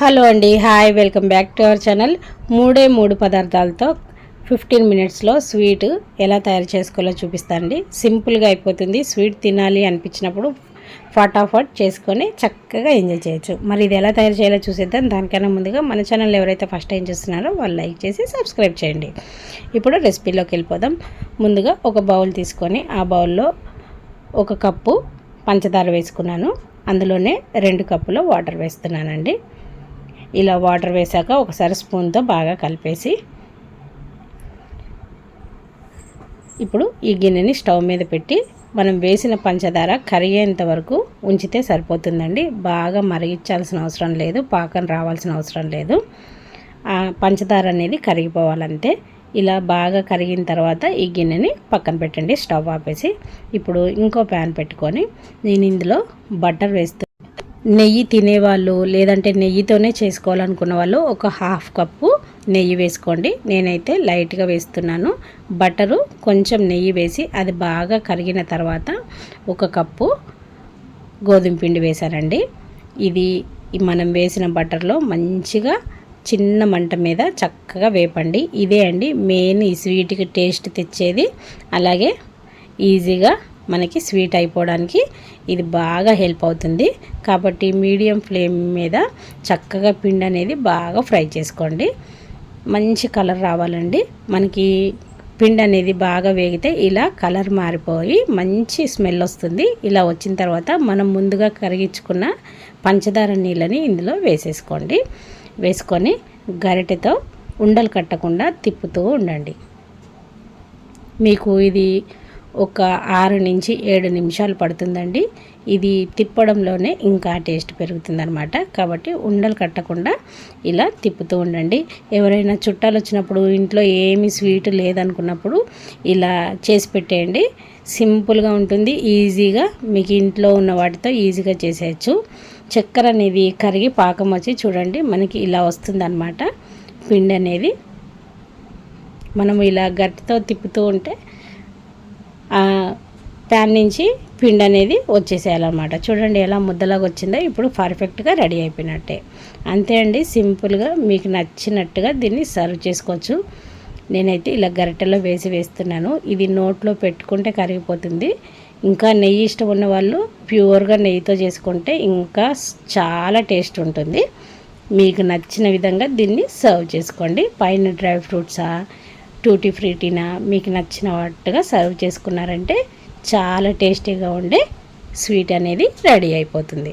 Hello అండి hi welcome back to our channel. మూడే మూడు పదార్థాలతో ఫిఫ్టీన్ మినిట్స్లో స్వీట్ ఎలా తయారు చేసుకోవాలో చూపిస్తానండి. సింపుల్గా అయిపోతుంది స్వీట్ తినాలి అనిపించినప్పుడు ఫటాఫట్ చేసుకొని చక్కగా ఎంజాయ్ చేయొచ్చు. మరి ఇది ఎలా తయారు చేయాలో చూసేద్దాం. దానికన్నా ముందుగా మన ఛానల్ ఎవరైతే ఫస్ట్ టైం చూస్తున్నారో వాళ్ళు లైక్ చేసి సబ్స్క్రైబ్ చేయండి. ఇప్పుడు రెసిపీలోకి వెళ్ళిపోదాం. ముందుగా ఒక బౌల్ తీసుకొని ఆ బౌల్లో ఒక కప్పు పంచదార వేసుకున్నాను. అందులోనే రెండు కప్పుల వాటర్ వేస్తున్నానండి. ఇలా వాటర్ వేసాక ఒకసారి స్పూన్తో బాగా కలిపేసి ఇప్పుడు ఈ గిన్నెని స్టవ్ మీద పెట్టి మనం వేసిన పంచదార కరిగేంత వరకు ఉంచితే సరిపోతుందండి. బాగా మరిగించాల్సిన అవసరం లేదు పాకం రావాల్సిన అవసరం లేదు. పంచదార అనేది కరిగిపోవాలంతే. ఇలా బాగా కరిగిన తర్వాత ఈ గిన్నెని పక్కన పెట్టండి స్టవ్ ఆపేసి. ఇప్పుడు ఇంకో ప్యాన్ పెట్టుకొని నేను ఇందులో బటర్ వేస్తూ నెయ్యి తినేవాళ్ళు లేదంటే నెయ్యితోనే చేసుకోవాలనుకున్న వాళ్ళు ఒక హాఫ్ కప్పు నెయ్యి వేసుకోండి. నేనైతే లైట్గా వేస్తున్నాను. బటరు కొంచెం నెయ్యి వేసి అది బాగా కరిగిన తర్వాత ఒక కప్పు గోధుమ పిండి వేశానండి ఇది మనం వేసిన బటర్లో మంచిగా చిన్న మంట మీద చక్కగా వేపండి. ఇదే అండి మెయిన్ ఈ స్వీట్కి టేస్ట్ తెచ్చేది. అలాగే ఈజీగా మనకి స్వీట్ అయిపోవడానికి ఇది బాగా హెల్ప్ అవుతుంది. కాబట్టి మీడియం ఫ్లేమ్ మీద చక్కగా పిండి అనేది బాగా ఫ్రై చేసుకోండి. మంచి కలర్ రావాలండి. మనకి పిండి అనేది బాగా వేగితే ఇలా కలర్ మారిపోయి మంచి స్మెల్ వస్తుంది. ఇలా వచ్చిన తర్వాత మనం ముందుగా కరిగించుకున్న పంచదార నీళ్ళని ఇందులో వేసేసుకోండి. వేసుకొని గరిటెతో ఉండలు కట్టకుండా తిప్పుతూ ఉండండి. మీకు ఇది ఒక ఆరు నుంచి ఏడు నిమిషాలు పడుతుందండి. ఇది తిప్పడంలోనే ఇంకా టేస్ట్ పెరుగుతుందనమాట కాబట్టి ఉండలు కట్టకుండా ఇలా తిప్పుతూ ఉండండి. ఎవరైనా చుట్టాలు వచ్చినప్పుడు ఇంట్లో ఏమి స్వీట్ లేదనుకున్నప్పుడు ఇలా చేసి పెట్టేయండి. సింపుల్గా ఉంటుంది ఈజీగా మీకు ఇంట్లో ఉన్న వాటితో ఈజీగా చేసేయచ్చు. చక్కెర అనేది కరిగి పాకం వచ్చి చూడండి మనకి ఇలా వస్తుందన్నమాట. పిండి అనేది. మనం ఇలా గట్టితో తిప్పుతూ ఉంటే ప్యాన్ నుంచి పిండి అనేది వచ్చేసేయాలన్నమాట. చూడండి ఎలా ముద్దలాగా వచ్చిందో ఇప్పుడు పర్ఫెక్ట్గా రెడీ అయిపోయినట్టే. అంతే అండి సింపుల్గా మీకు నచ్చినట్టుగా దీన్ని సర్వ్ చేసుకోవచ్చు. నేనైతే ఇలా గరిటెలో వేసి వేస్తున్నాను. ఇది నోట్లో పెట్టుకుంటే కరిగిపోతుంది. ఇంకా నెయ్యి ఇష్టం ఉన్న వాళ్ళు ప్యూర్గా నెయ్యితో చేసుకుంటే ఇంకా చాలా టేస్ట్ ఉంటుంది. మీకు నచ్చిన విధంగా దీన్ని సర్వ్ చేసుకోండి. పైన డ్రై ఫ్రూట్సా టూటీ ఫ్రూటీనా మీకు నచ్చినట్టుగా సర్వ్ చేసుకున్నారంటే చాలా టేస్టీగా ఉండే స్వీట్ అనేది రెడీ అయిపోతుంది.